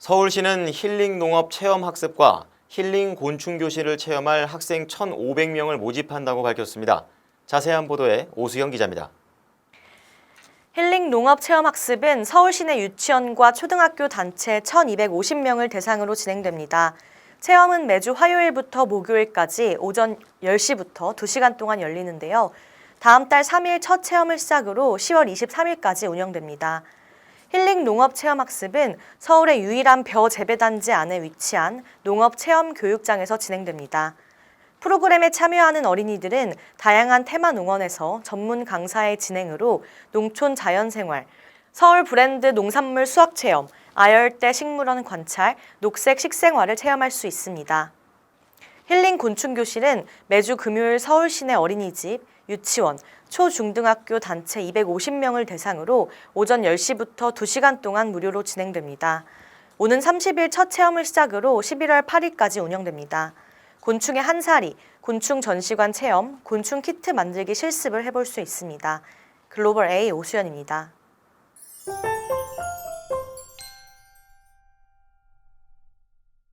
서울시는 힐링 농업 체험 학습과 힐링 곤충 교실을 체험할 학생 1,500명을 모집한다고 밝혔습니다. 자세한 보도에 오수영 기자입니다. 힐링 농업 체험 학습은 서울 시내 유치원과 초등학교 단체 1,250명을 대상으로 진행됩니다. 체험은 매주 화요일부터 목요일까지 오전 10시부터 2시간 동안 열리는데요. 다음 달 3일 첫 체험을 시작으로 10월 23일까지 운영됩니다. 힐링 농업 체험 학습은 서울의 유일한 벼 재배단지 안에 위치한 농업 체험 교육장에서 진행됩니다. 프로그램에 참여하는 어린이들은 다양한 테마 농원에서 전문 강사의 진행으로 농촌 자연생활, 서울 브랜드 농산물 수확 체험, 아열대 식물원 관찰, 녹색 식생활을 체험할 수 있습니다. 힐링 곤충 교실은 매주 금요일 서울 시내 어린이집, 유치원, 초중등학교 단체 250명을 대상으로 오전 10시부터 2시간 동안 무료로 진행됩니다. 오는 30일 첫 체험을 시작으로 11월 8일까지 운영됩니다. 곤충의 한사리, 곤충 전시관 체험, 곤충 키트 만들기 실습을 해볼 수 있습니다. 글로벌 A 오수연입니다.